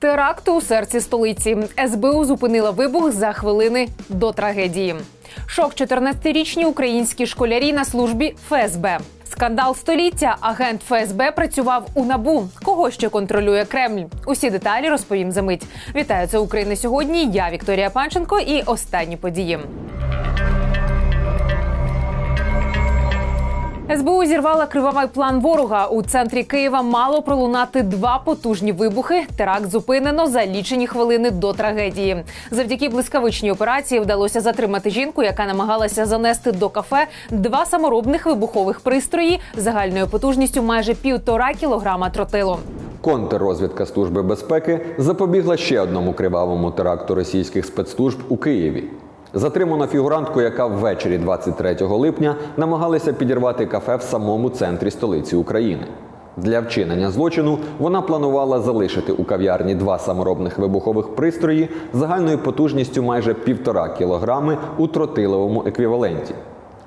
Теракт у серці столиці. СБУ зупинила вибух за хвилини до трагедії. Шок 14-річні українські школярі на службі ФСБ. Скандал століття. Агент ФСБ працював у набу. Кого ще контролює Кремль? Усі деталі розповім за мить. Вітаю це Україна сьогодні. Я Вікторія Панченко і останні події. СБУ зірвала кривавий план ворога. У центрі Києва мало пролунати два потужні вибухи. Теракт зупинено за лічені хвилини до трагедії. Завдяки блискавичній операції вдалося затримати жінку, яка намагалася занести до кафе два саморобних вибухових пристрої загальною потужністю майже півтора кілограма тротилу. Контррозвідка Служби безпеки запобігла ще одному кривавому теракту російських спецслужб у Києві. Затримано фігурантку, яка ввечері 23 липня намагалася підірвати кафе в самому центрі столиці України. Для вчинення злочину вона планувала залишити у кав'ярні два саморобних вибухових пристрої загальною потужністю майже півтора кілограми у тротиловому еквіваленті.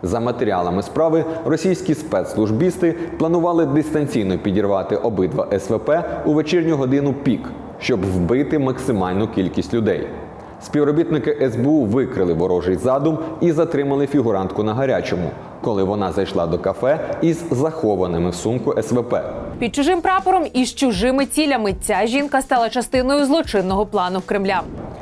За матеріалами справи російські спецслужбісти планували дистанційно підірвати обидва СВП у вечірню годину пік, щоб вбити максимальну кількість людей. Співробітники СБУ викрили ворожий задум і затримали фігурантку на гарячому, коли вона зайшла до кафе із захованими в сумку СВП. Під чужим прапором і з чужими цілями ця жінка стала частиною злочинного плану Кремля.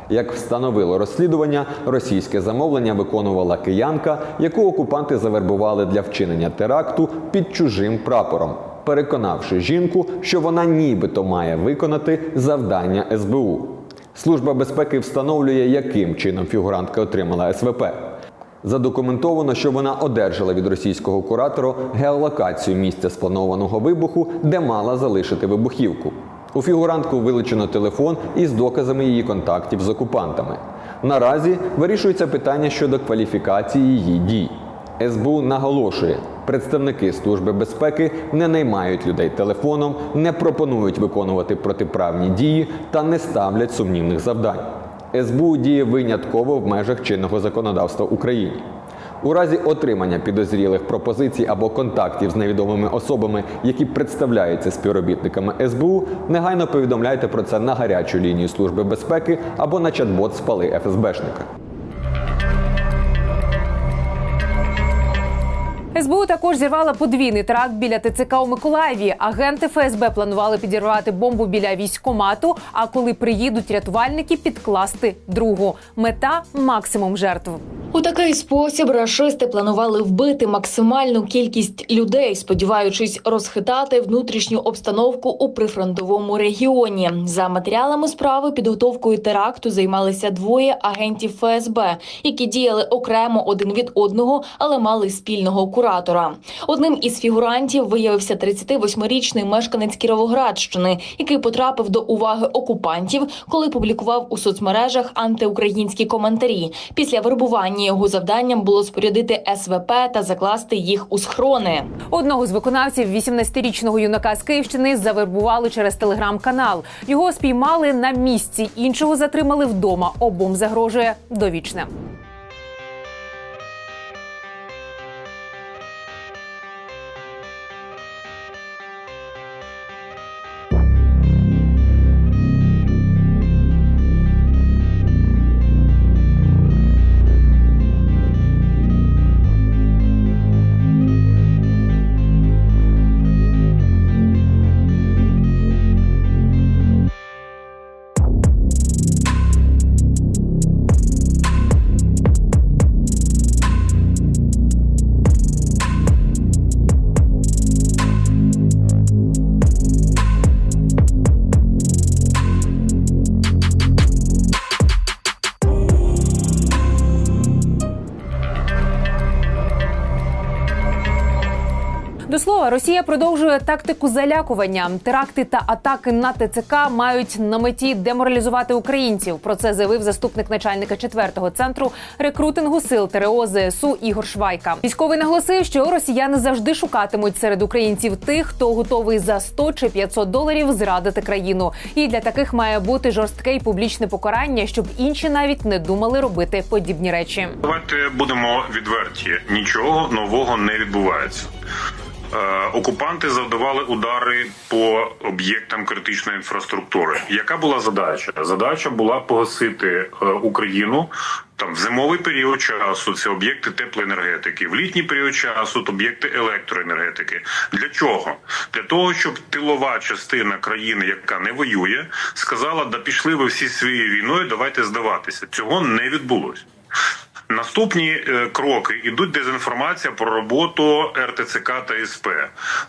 Як встановило розслідування, російське замовлення виконувала киянка, яку окупанти завербували для вчинення теракту під чужим прапором, переконавши жінку, що вона нібито має виконати завдання СБУ. Служба безпеки встановлює, яким чином фігурантка отримала СВП. Задокументовано, що вона одержала від російського куратора геолокацію місця спланованого вибуху, де мала залишити вибухівку. У фігурантку вилучено телефон із доказами її контактів з окупантами. Наразі вирішується питання щодо кваліфікації її дій. СБУ наголошує, представники Служби безпеки не наймають людей телефоном, не пропонують виконувати протиправні дії та не ставлять сумнівних завдань. СБУ діє винятково в межах чинного законодавства України. У разі отримання підозрілих пропозицій або контактів з невідомими особами, які представляються співробітниками СБУ, негайно повідомляйте про це на гарячу лінію Служби безпеки або на чат-бот спали ФСБшника. СБУ також зірвала подвійний теракт біля ТЦК у Миколаєві. Агенти ФСБ планували підірвати бомбу біля військкомату, А коли приїдуть рятувальники, підкласти другу. Мета максимум жертв. У такий спосіб рашисти планували вбити максимальну кількість людей, сподіваючись розхитати внутрішню обстановку у прифронтовому регіоні. За матеріалами справи підготовкою теракту займалися двоє агентів ФСБ, які діяли окремо один від одного, але мали спільного куратора. Одним із фігурантів виявився 38-річний мешканець Кіровоградщини, який потрапив до уваги окупантів, коли публікував у соцмережах антиукраїнські коментарі. Після вербування його завданням було спорядити СВП та закласти їх у схрони. Одного з виконавців 18-річного юнака з Київщини завербували через телеграм-канал. Його спіймали на місці, іншого затримали вдома. Обом загрожує довічне. До слова, Росія продовжує тактику залякування. Теракти та атаки на ТЦК мають на меті деморалізувати українців. Про це заявив заступник начальника 4-го центру рекрутингу сил ТРО ЗСУ Ігор Швайка. Військовий наголосив, що росіяни завжди шукатимуть серед українців тих, хто готовий за 100 чи 500 доларів зрадити країну. І для таких має бути жорстке і публічне покарання, щоб інші навіть не думали робити подібні речі. Давайте будемо відверті. Нічого нового не відбувається. Е, Окупанти завдавали удари по об'єктам критичної інфраструктури. Яка була задача? Задача була погасити е, Україну там в зимовий період часу. Це об'єкти теплоенергетики, в літній період часу об'єкти електроенергетики. Для чого? Для того, щоб тилова частина країни, яка не воює, сказала: да пішли ви всі своєю війною, давайте здаватися. Цього не відбулось. Наступні е, кроки ідуть дезінформація про роботу РТЦК та СП,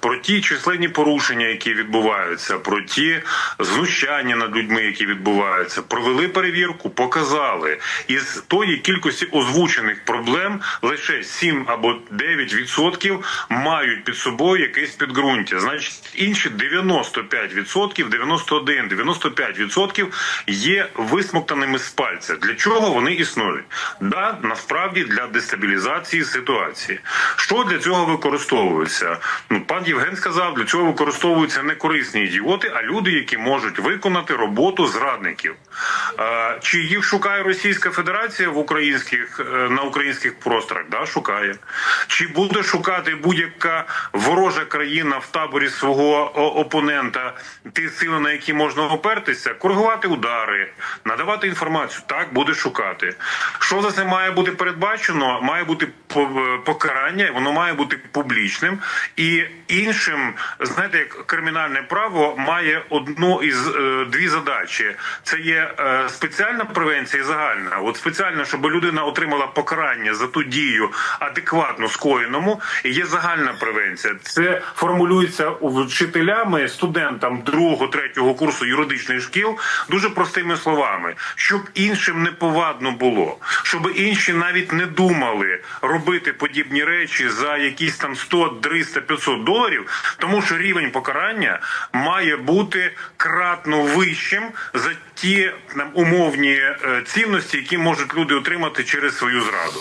про ті численні порушення, які відбуваються, про ті знущання над людьми, які відбуваються. Провели перевірку, показали із тої кількості озвучених проблем лише 7 або 9 відсотків мають під собою якесь підґрунтя. Значить, інші 95 відсотків, 91, 95 відсотків є висмоктаними з пальця. Для чого вони існують? Да, насправді для дестабілізації ситуації. Що для цього використовується? Ну, пан Євген сказав, для цього використовуються не корисні ідіоти, а люди, які можуть виконати роботу зрадників. Чи їх шукає Російська Федерація в українських е, на українських просторах? Да, шукає. Чи буде шукати будь-яка ворожа країна в таборі свого опонента ті сили, на які можна опертися, коригувати удари, надавати інформацію? Так буде шукати. Що за це має бути передбачено? Має бути покарання, воно має бути публічним і іншим, знаєте, як кримінальне право має одну із е, дві задачі: це є е, спеціальна превенція і загальна. От спеціально, щоб людина отримала покарання за ту дію адекватно скоєному, і є загальна превенція. Це формулюється вчителями, студентам другого, третього курсу юридичних шкіл дуже простими словами, щоб іншим не повадно було, щоб інші навіть не думали робити подібні речі за якісь там 100, 300, 500 доларів, тому що рівень покарання має бути кратно вищим за ті там, умовні е, цінності, які можуть люди отримати через свою зраду.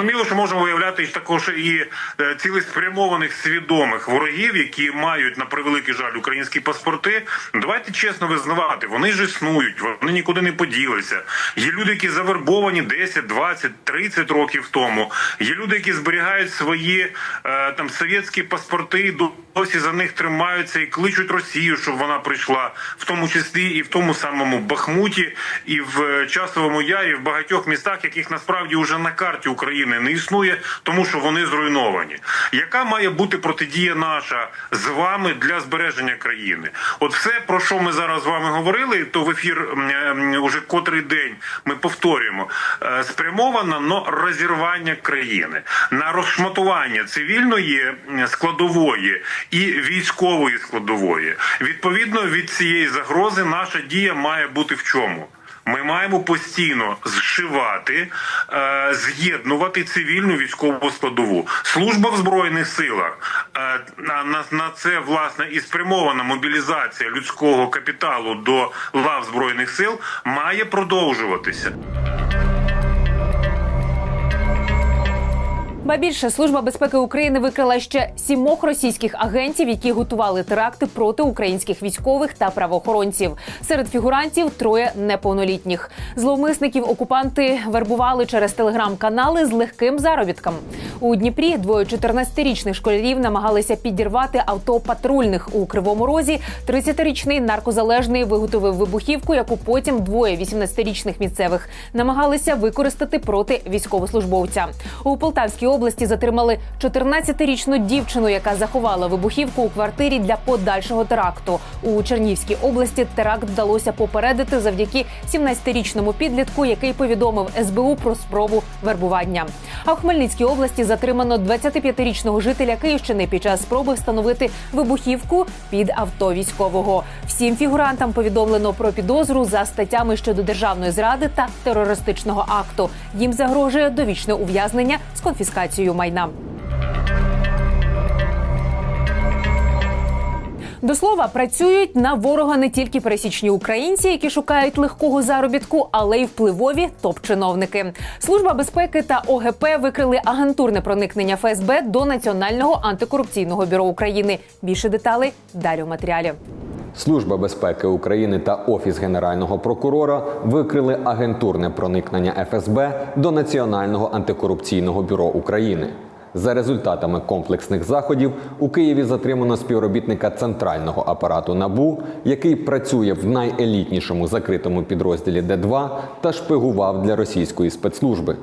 Зрозуміло, що можемо виявляти також і е, цілеспрямованих свідомих ворогів, які мають на превеликий жаль українські паспорти. Давайте чесно визнавати, вони ж існують, вони нікуди не поділися. Є люди, які завербовані 10, 20, 30 років тому. Є люди, які зберігають свої е, там совєтські паспорти, і досі за них тримаються і кличуть Росію, щоб вона прийшла, в тому числі і в тому самому Бахмуті, і в е, Часовому Ярі, в багатьох містах, яких насправді вже на карті України не існує, тому що вони зруйновані. Яка має бути протидія наша з вами для збереження країни? От все про що ми зараз з вами говорили, то в ефір м, уже котрий день ми повторюємо, е, спрямовано на розірвання країни, на розшматування цивільної складової і військової складової. Відповідно від цієї загрози, наша дія має бути в чому? Ми маємо постійно зшивати, е, з'єднувати цивільну військову складову. Служба в збройних силах е, на, на, на це власне і спрямована мобілізація людського капіталу до лав збройних сил має продовжуватися. Ба більше служба безпеки України викрила ще сімох російських агентів, які готували теракти проти українських військових та правоохоронців. Серед фігурантів троє неповнолітніх. Зловмисників окупанти вербували через телеграм-канали з легким заробітком. У Дніпрі двоє 14-річних школярів намагалися підірвати авто патрульних у кривому розі. 30-річний наркозалежний виготовив вибухівку, яку потім двоє 18-річних місцевих намагалися використати проти військовослужбовця. У Полтавській області затримали 14-річну дівчину, яка заховала вибухівку у квартирі для подальшого теракту. У Чернівській області теракт вдалося попередити завдяки 17-річному підлітку, який повідомив СБУ про спробу вербування. А в Хмельницькій області затримано 25-річного жителя Київщини під час спроби встановити вибухівку під авто військового. Всім фігурантам повідомлено про підозру за статтями щодо державної зради та терористичного акту. Їм загрожує довічне ув'язнення з конфіскацією майна. До слова, працюють на ворога не тільки пересічні українці, які шукають легкого заробітку, але й впливові топ-чиновники. Служба безпеки та ОГП викрили агентурне проникнення ФСБ до Національного антикорупційного бюро України. Більше деталей далі у матеріалі. Служба безпеки України та Офіс Генерального прокурора викрили агентурне проникнення ФСБ до Національного антикорупційного бюро України. За результатами комплексних заходів у Києві затримано співробітника центрального апарату НАБУ, який працює в найелітнішому закритому підрозділі Д2 та шпигував для російської спецслужби.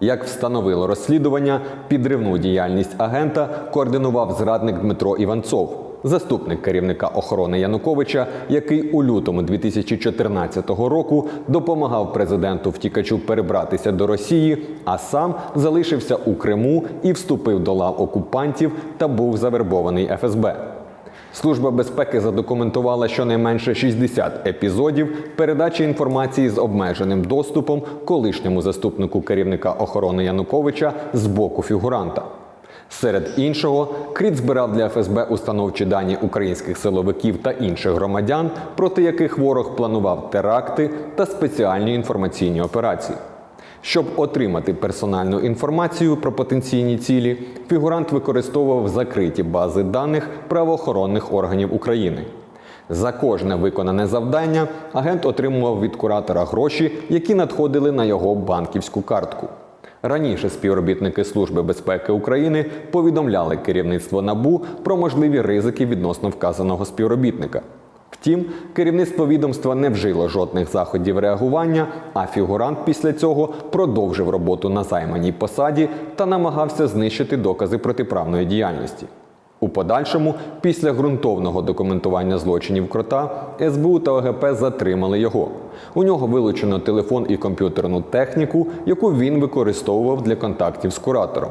Як встановило розслідування, підривну діяльність агента координував зрадник Дмитро Іванцов, заступник керівника охорони Януковича, який у лютому 2014 року допомагав президенту втікачу перебратися до Росії, а сам залишився у Криму і вступив до лав окупантів та був завербований ФСБ. Служба безпеки задокументувала щонайменше 60 епізодів передачі інформації з обмеженим доступом колишньому заступнику керівника охорони Януковича з боку фігуранта. Серед іншого, Кріт збирав для ФСБ установчі дані українських силовиків та інших громадян, проти яких ворог планував теракти та спеціальні інформаційні операції. Щоб отримати персональну інформацію про потенційні цілі, фігурант використовував закриті бази даних правоохоронних органів України. За кожне виконане завдання агент отримував від куратора гроші, які надходили на його банківську картку. Раніше співробітники Служби безпеки України повідомляли керівництво НАБУ про можливі ризики відносно вказаного співробітника. Втім, керівництво відомства не вжило жодних заходів реагування, а фігурант після цього продовжив роботу на займаній посаді та намагався знищити докази протиправної діяльності. Подальшому, після ґрунтовного документування злочинів крота, СБУ та ОГП затримали його. У нього вилучено телефон і комп'ютерну техніку, яку він використовував для контактів з куратором.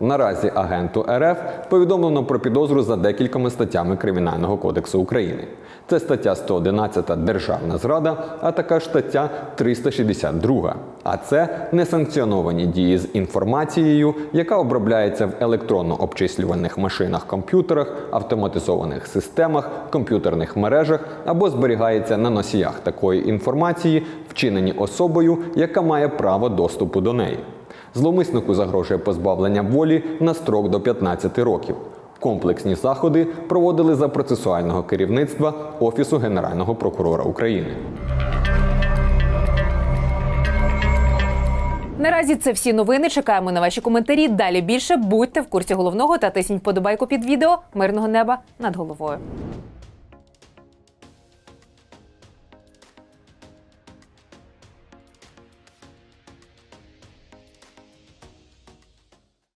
Наразі агенту РФ повідомлено про підозру за декількома статтями Кримінального кодексу України. Це стаття 111 Державна зрада, а така стаття 362. А це несанкціоновані дії з інформацією, яка обробляється в електронно-обчислювальних машинах, комп'ютерах, автоматизованих системах, комп'ютерних мережах або зберігається на носіях такої інформації, вчинені особою, яка має право доступу до неї. Зловмиснику загрожує позбавлення волі на строк до 15 років. Комплексні заходи проводили за процесуального керівництва Офісу Генерального прокурора України. Наразі це всі новини. Чекаємо на ваші коментарі. Далі більше будьте в курсі головного та тисніть подобайку під відео. Мирного неба над головою.